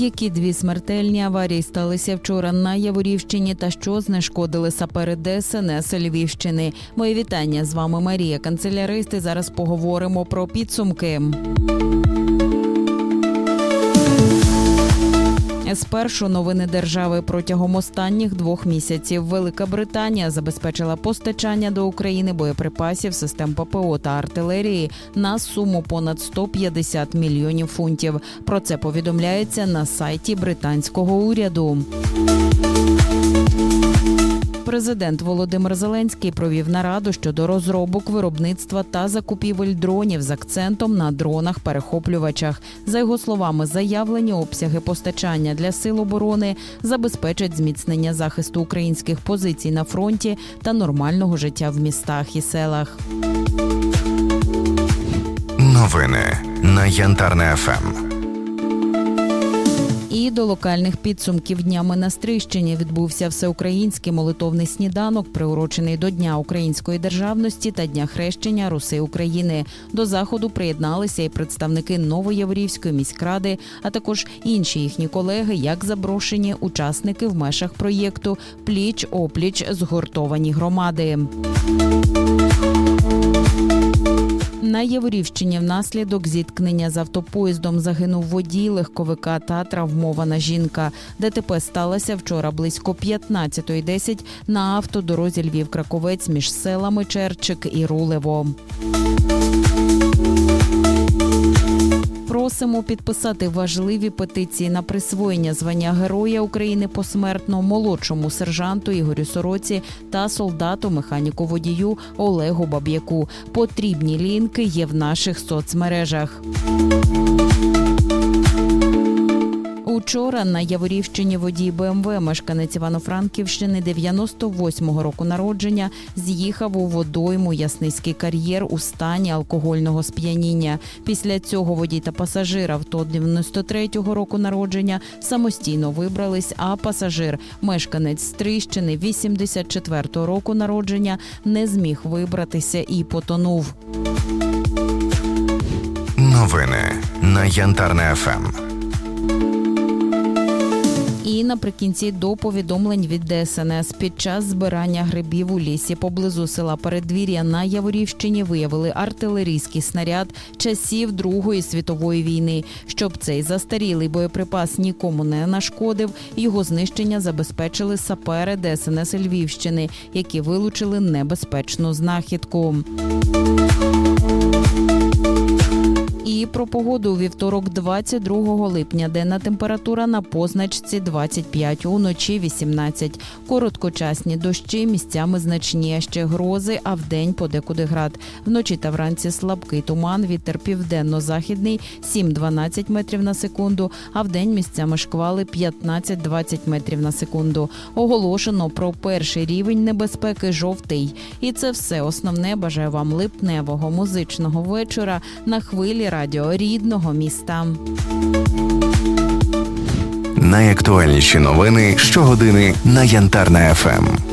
Які дві смертельні аварії сталися вчора на Яворівщині та що знешкодили сапери ДСНС Львівщини? Мої вітання з вами Марія Канцеляристи. Зараз поговоримо про підсумки. Спершу новини держави протягом останніх двох місяців Велика Британія забезпечила постачання до України боєприпасів, систем ППО та артилерії на суму понад 150 мільйонів фунтів. Про це повідомляється на сайті британського уряду. Президент Володимир Зеленський провів нараду щодо розробок виробництва та закупівель дронів з акцентом на дронах-перехоплювачах. За його словами, заявлені обсяги постачання для сил оборони забезпечать зміцнення захисту українських позицій на фронті та нормального життя в містах і селах. Новини на Янтарне. ФМ. До локальних підсумків днями на Стрищині відбувся всеукраїнський молитовний сніданок, приурочений до Дня української державності та Дня хрещення Руси України. До заходу приєдналися і представники Новоєврівської міськради, а також інші їхні колеги, як запрошені учасники в межах проєкту Пліч опліч згуртовані громади. На Яворівщині внаслідок зіткнення з автопоїздом загинув водій легковика та травмована жінка. ДТП сталося вчора близько 15.10 на автодорозі Львів-Краковець між селами Черчик і Рулево. Просимо підписати важливі петиції на присвоєння звання Героя України посмертно молодшому сержанту Ігорю Сороці та солдату механіку водію Олегу Баб'яку. Потрібні лінки є в наших соцмережах. Учора на Яворівщині водій БМВ, мешканець Івано-Франківщини 98-го року народження, з'їхав у водойму Ясницький кар'єр у стані алкогольного сп'яніння. Після цього водій та пасажир авто 93-го року народження самостійно вибрались, а пасажир, мешканець Стрищини 84-го року народження, не зміг вибратися і потонув. Новини на Янтарне. ФМ. Наприкінці до повідомлень від ДСНС під час збирання грибів у лісі поблизу села Передвір'я на Яворівщині виявили артилерійський снаряд часів Другої світової війни. Щоб цей застарілий боєприпас нікому не нашкодив, його знищення забезпечили сапери ДСНС Львівщини, які вилучили небезпечну знахідку. Про погоду у вівторок, 22 липня, денна температура на позначці 25, уночі 18. Короткочасні дощі місцями значні, а ще грози, а вдень подекуди град. Вночі та вранці слабкий туман, вітер південно-західний 7-12 метрів на секунду, а вдень місцями шквали 15-20 метрів на секунду. Оголошено про перший рівень небезпеки жовтий. І це все основне. Бажаю вам липневого музичного вечора на хвилі радіо рідного міста. Найактуальніші новини щогодини на Янтарна ФМ.